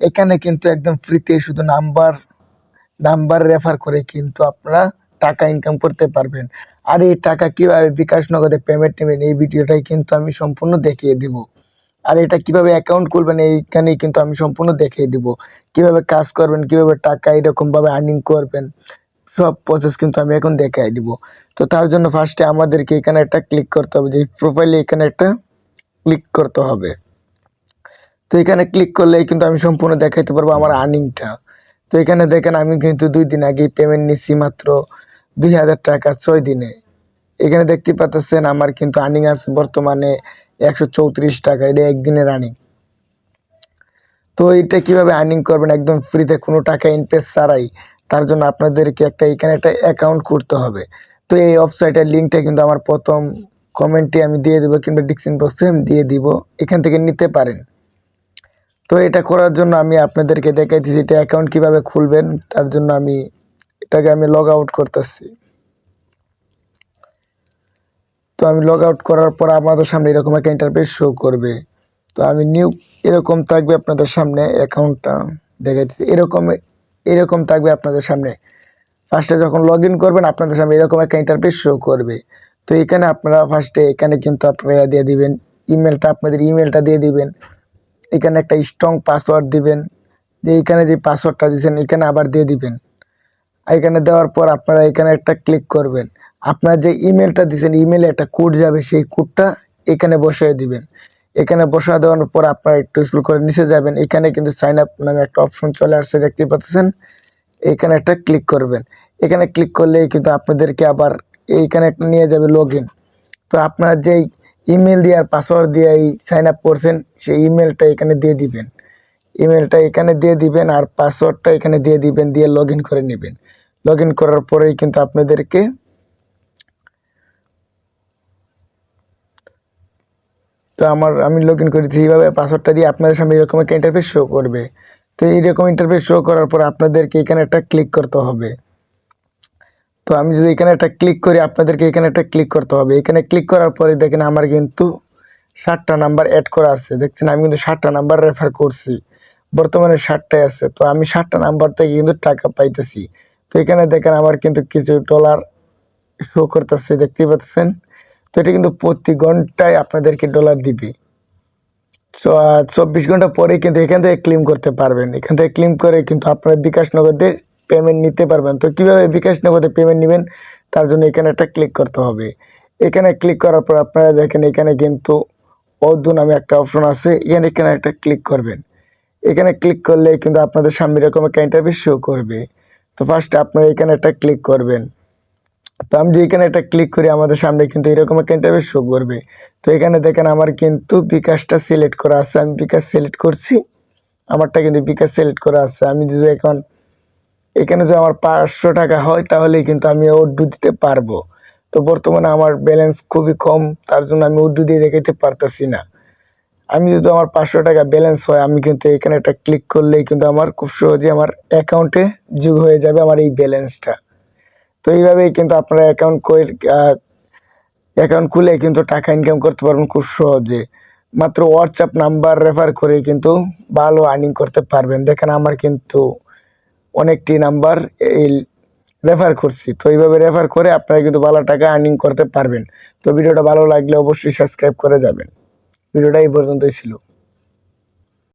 এখানে কিন্তু একদম ফ্রিতে শুধু নাম্বার নাম্বার রেফার করে কিন্তু আপনারা টাকা ইনকাম করতে পারবেন। আর এই টাকা কীভাবে বিকাশ নগদে পেমেন্ট নেবেন, এই ভিডিওটাই কিন্তু আমি সম্পূর্ণ দেখিয়ে দিব। আর এটা কীভাবে অ্যাকাউন্ট খুলবেন, এইখানেই কিন্তু আমি সম্পূর্ণ দেখিয়ে দিব। কীভাবে কাজ করবেন, কীভাবে টাকা এরকমভাবে আর্নিং করবেন, সব প্রসেস কিন্তু আমি এখন দেখাই দিব। তো তার জন্য ফার্স্টে আমাদেরকে এখানে একটা ক্লিক করতে হবে, যে প্রোফাইলে এখানে একটা ক্লিক করতে হবে। তো এখানে ক্লিক করলেই কিন্তু আমি সম্পূর্ণ দেখাইতে পারব আমার আর্নিংটা তো এখানে দেখেন আমি কিন্তু দুই দিন আগেই পেমেন্ট নিচ্ছি মাত্র দুই হাজার টাকা ছয় দিনে। এখানে দেখতে পাচ্ছেন আমার কিন্তু আর্নিং আছে বর্তমানে একশো চৌত্রিশ টাকা, এটা একদিনের আর্নিং তো এটা কীভাবে আর্নিং করবেন? একদম ফ্রিতে কোনো টাকা ইনভেস্ট ছাড়াই। তার জন্য আপনাদেরকে একটা, এখানে একটা অ্যাকাউন্ট করতে হবে। তো এই ওয়েবসাইটের লিঙ্কটা কিন্তু আমার প্রথম কমেন্টে আমি দিয়ে দেবো কিংবা ডিসক্রিপশন বক্সে আমি দিয়ে দিব। এখান থেকে নিতে পারেন। তো এটা করার জন্য আমি আপনাদেরকে দেখাইতেছি এটা অ্যাকাউন্ট কীভাবে খুলবেন, তার জন্য আমি এটাকে আমি লগ আউট করতেছি। তো আমি লগ আউট করার পর আমাদের সামনে এরকম একটা ইন্টারফেস শো করবে। তো আমি নিউ এরকম থাকবে আপনাদের সামনে অ্যাকাউন্টটা দেখাইতেছি। এরকম এরকম থাকবে আপনাদের সামনে। ফার্স্টে যখন লগ ইন করবেন, আপনাদের সামনে এরকম একটা ইন্টারফেস শো করবে। তো এখানে আপনারা ফার্স্টে এখানে কিন্তু আপনারা দিয়ে দিবেন ইমেলটা আপনাদের ইমেলটা দিয়ে দিবেন। এখানে একটা স্ট্রং পাসওয়ার্ড দিবেন, যে এখানে যে পাসওয়ার্ডটা দিয়েছেন, এখানে আবার দিয়ে দিবেন। এখানে দেওয়ার পর আপনারা এখানে একটা ক্লিক করবেন। আপনার যে ইমেলটা দিয়েছেন ইমেলে একটা কোড যাবে, সেই কোডটা এখানে বসিয়ে দিবেন। এখানে বসিয়ে দেওয়ার পর আপনারা একটু স্কুল করে নিচে যাবেন। এখানে কিন্তু সাইন আপ নামে একটা অপশন চলে আসছে, দেখতে পাচ্ছেন? এখানে একটা ক্লিক করবেন। এখানে ক্লিক করলেই কিন্তু আপনাদেরকে আবার এইখানে একটা নিয়ে যাবে লগ তো আপনারা যেই ইমেল দিয়ে আর পাসওয়ার্ড দিয়ে এই সাইন আপ করছেন, সেই ইমেলটা এখানে দিয়ে দিবেন। ইমেলটা এখানে দিয়ে দিবেন আর পাসওয়ার্ডটা এখানে দিয়ে দিবেন, দিয়ে লগ করে নেবেন। লগ করার পরেই কিন্তু আপনাদেরকে তো আমার, আমি লগ ইন করেছি এইভাবে পাসওয়ার্ডটা দিয়ে আপনাদের সামনে এরকম একটা ইন্টারফেস শো করবে। তো এইরকম ইন্টারফেস শো করার পর আপনাদেরকে এখানে একটা ক্লিক করতে হবে। তো আমি যদি এখানে একটা ক্লিক করি, আপনাদেরকে এখানে একটা ক্লিক করতে হবে। এখানে ক্লিক করার পরে দেখেন আমার কিন্তু ষাটটা নাম্বার অ্যাড করা আছে। দেখছেন, আমি কিন্তু ষাটটা নাম্বার রেফার করছি। বর্তমানে ষাটটাই আছে। তো আমি ষাটটা নাম্বার থেকে কিন্তু টাকা পাইতেছি। তো এখানে দেখেন আমার কিন্তু কিছু ডলার শো করতেছে, দেখতেই পাচ্ছেন। তো এটা কিন্তু প্রতি ঘন্টায় আপনাদেরকে ডলার দিবে। চব্বিশ ঘণ্টা পরে কিন্তু এখান থেকে ক্লেম করতে পারবেন। এখান থেকে ক্লেম করে কিন্তু আপনারা বিকাশ নগদের পেমেন্ট নিতে পারবেন। তো কীভাবে বিকাশ নগদে পেমেন্ট নেবেন? তার জন্য এখানে একটা ক্লিক করতে হবে। এখানে ক্লিক করার পর আপনারা দেখেন এখানে কিন্তু অদু নামে একটা অপশন আছে। এখানে এখানে একটা ক্লিক করবেন। এখানে ক্লিক করলে কিন্তু আপনাদের সামনে এরকম একটা ইন্টারভিউ শো করবে। তো ফার্স্টে আপনারা এখানে একটা ক্লিক করবেন। তো আমি যে এখানে একটা ক্লিক করি, আমাদের সামনে কিন্তু এরকম একটা ইন্টারভিউ শো করবে। তো এখানে দেখেন আমার কিন্তু বিকাশটা সিলেক্ট করা আছে। আমি বিকাশ সিলেক্ট করছি। আমারটা কিন্তু বিকাশ সিলেক্ট করা আছে। আমি যদি এখন এখানে যদি আমার পাঁচশো টাকা হয়, তাহলেই কিন্তু আমি উড্ডু দিতে পারব। তো বর্তমানে আমার ব্যালেন্স খুবই কম, তার জন্য আমি উড্ডু দিয়ে দেখাতে পারতেছি না। আমি যদি আমার পাঁচশো টাকা ব্যালেন্স হয়, আমি কিন্তু এখানে একটা ক্লিক করলেই কিন্তু আমার খুব সহজে আমার অ্যাকাউন্টে যোগ হয়ে যাবে আমার এই ব্যালেন্সটা তো এইভাবেই কিন্তু আপনারা অ্যাকাউন্ট করে অ্যাকাউন্ট খুলে কিন্তু টাকা ইনকাম করতে পারবেন খুব সহজে। মাত্র হোয়াটসঅ্যাপ নাম্বার রেফার করে কিন্তু ভালো আর্নিং করতে পারবেন। দেখেন আমার কিন্তু অনেকটি নাম্বার এই রেফার করছি। তো এইভাবে রেফার করে আপনারা কিন্তু ভালো টাকা আর্নিং করতে পারবেন। তো ভিডিওটা ভালো লাগলে অবশ্যই সাবস্ক্রাইব করে যাবেন। ভিডিওটা এই পর্যন্তই ছিল।